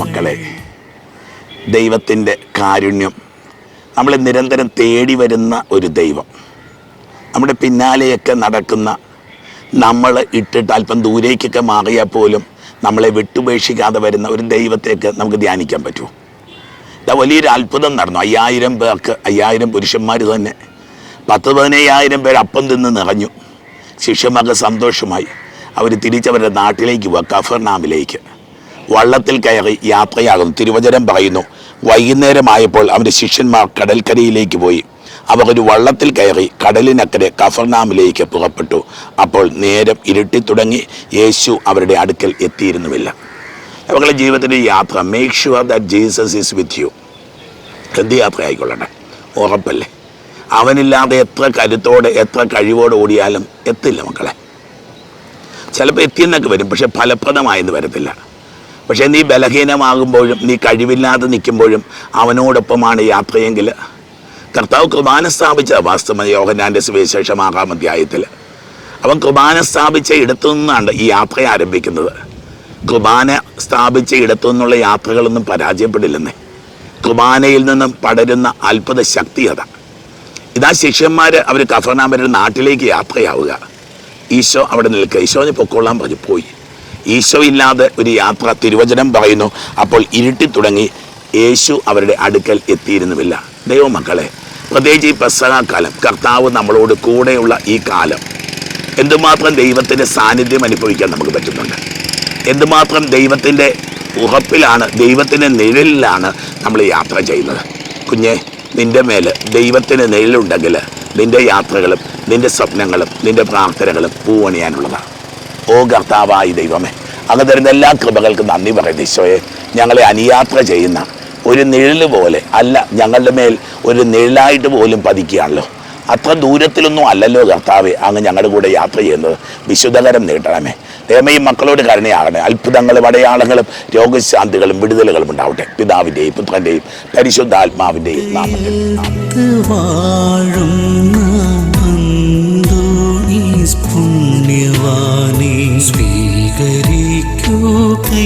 ദൈവമക്കളെ ദൈവത്തിന്റെ കാരുണ്യം നമ്മൾ നിരന്തരം തേടി വരുന്ന ഒരു ദൈവം. നമ്മുടെ പിന്നാലെയൊക്കെ നടക്കുന്ന നമ്മൾ ഇട്ടിട്ട് അല്പം ദൂരേക്കൊക്കെ മാറിയാൽ പോലും നമ്മളെ വിട്ടുപേക്ഷിക്കാതെ വരുന്ന ഒരു ദൈവത്തേക്ക് നമുക്ക് ധ്യാനിക്കാൻ പറ്റുമോ? ഇതാ വലിയൊരു അത്ഭുതം നടന്നു. അയ്യായിരം പേർക്ക് അയ്യായിരം പുരുഷന്മാർ തന്നെ പത്ത് പതിനയ്യായിരം പേർ അപ്പം തിന്ന് നിറഞ്ഞു. ശിഷ്യന്മാർക്ക് സന്തോഷമായി. അവർ തിരിച്ചവരുടെ നാട്ടിലേക്ക് പോവുക കഫർനാമിലേക്ക്. വള്ളത്തിൽ കയറി യാത്രയാകുന്നു തിരുവചനം പറയുന്നു വൈകുന്നേരമായപ്പോൾ അവന്റെ ശിഷ്യന്മാർ കടൽക്കരയിലേക്ക് പോയി. അവർ ഒരു വള്ളത്തിൽ കയറി കടലിനക്കരെ കഫർനാമിലേക്ക് പുറപ്പെട്ടു. അപ്പോൾ നേരം ഇരുട്ടി തുടങ്ങി യേശു അവരുടെ അടുക്കൽ എത്തിയിരുന്നുമില്ല. അവരുടെ ജീവിതത്തിന്റെ യാത്ര make sure that Jesus is with you എന്ത് യാത്ര ആയിക്കൊള്ളട്ടെ ഉറപ്പല്ലേ? അവനില്ലാതെ എത്ര കരുത്തോടെ എത്ര കഴിവോടെ ഓടിയാലും എത്തില്ല മക്കളെ. ചിലപ്പോൾ എത്തിയെന്നൊക്കെ വരും പക്ഷെ ഫലപ്രദമായെന്ന് വരത്തില്ല. പക്ഷേ നീ ബലഹീനമാകുമ്പോഴും നീ കഴിവില്ലാതെ നിൽക്കുമ്പോഴും അവനോടൊപ്പമാണ് യാത്രയെങ്കിൽ കർത്താവ് കുർബാന സ്ഥാപിച്ച വാസ്തവ യോഹനാന്റെ സുവിശേഷം ആറാം അധ്യായത്തിൽ അവൻ കുർബാന സ്ഥാപിച്ച ഇടത്തു നിന്നാണ് ഈ യാത്ര ആരംഭിക്കുന്നത്. കുർബാന സ്ഥാപിച്ച ഇടത്തു നിന്നുള്ള യാത്രകളൊന്നും പരാജയപ്പെടില്ലെന്നേ. കുർബാനയിൽ നിന്നും പടരുന്ന അത്ഭുത ശക്തി അതാണ് ഇതാ ശിഷ്യന്മാർ അവർ കഫർനാമരുടെ നാട്ടിലേക്ക് യാത്രയാവുക. ഈശോ അവിടെ നിൽക്കുക. ഈശോനെ പൊക്കോളാൻ പറഞ്ഞു. പോയി. ഈശോ ഇല്ലാതെ ഒരു യാത്ര തിരുവചനം പറയുന്നു. അപ്പോൾ ഇരുട്ടി തുടങ്ങി യേശു അവരുടെ അടുക്കൽ എത്തിയിരുന്നുമില്ല. ദൈവമക്കളെ പ്രത്യേകിച്ച് ഈ പ്രസവകാലം കർത്താവ് നമ്മളോട് കൂടെയുള്ള ഈ കാലം എന്തുമാത്രം ദൈവത്തിന്റെ സാന്നിധ്യം അനുഭവിക്കാൻ നമുക്ക് പറ്റുന്നുണ്ട്? എന്തുമാത്രം ദൈവത്തിന്റെ ഉറപ്പിലാണ് ദൈവത്തിന്റെ നിഴലിലാണ് നമ്മൾ യാത്ര ചെയ്യുന്നത്? കുഞ്ഞെ നിന്റെ മേൽ ദൈവത്തിന്റെ നിഴലുണ്ടെങ്കിൽ നിന്റെ യാത്രകളും നിന്റെ സ്വപ്നങ്ങളും നിന്റെ പ്രാർത്ഥനകളും പൂവണിയാനുള്ളതാണ്. ഓ കർത്താവായി ദൈവമേ അങ്ങ് തരുന്ന എല്ലാ കൃപകൾക്കും നന്ദി പറയുന്നത് ഈശോയെ. ഞങ്ങളെ അനുയാത്ര ചെയ്യുന്ന ഒരു നിഴൽ പോലെ അല്ല ഞങ്ങളുടെ മേൽ ഒരു നിഴലായിട്ട് പോലും പതിക്കുകയാണല്ലോ. അത്ര ദൂരത്തിലൊന്നും അല്ലല്ലോ കർത്താവെ അങ്ങ് ഞങ്ങളുടെ കൂടെ യാത്ര ചെയ്യുന്നത്. വിശുദ്ധകരം നീട്ടണമേ. ദൈവമേ ഈ മക്കളോട് കരുണയാകണേ അത്ഭുതങ്ങളും അടയാളങ്ങളും രോഗശാന്തികളും വിടുതലുകളും ഉണ്ടാവട്ടെ. പിതാവിന്റെയും പുത്രന്റെയും പരിശുദ്ധാത്മാവിന്റെയും നാമത്തിൽ.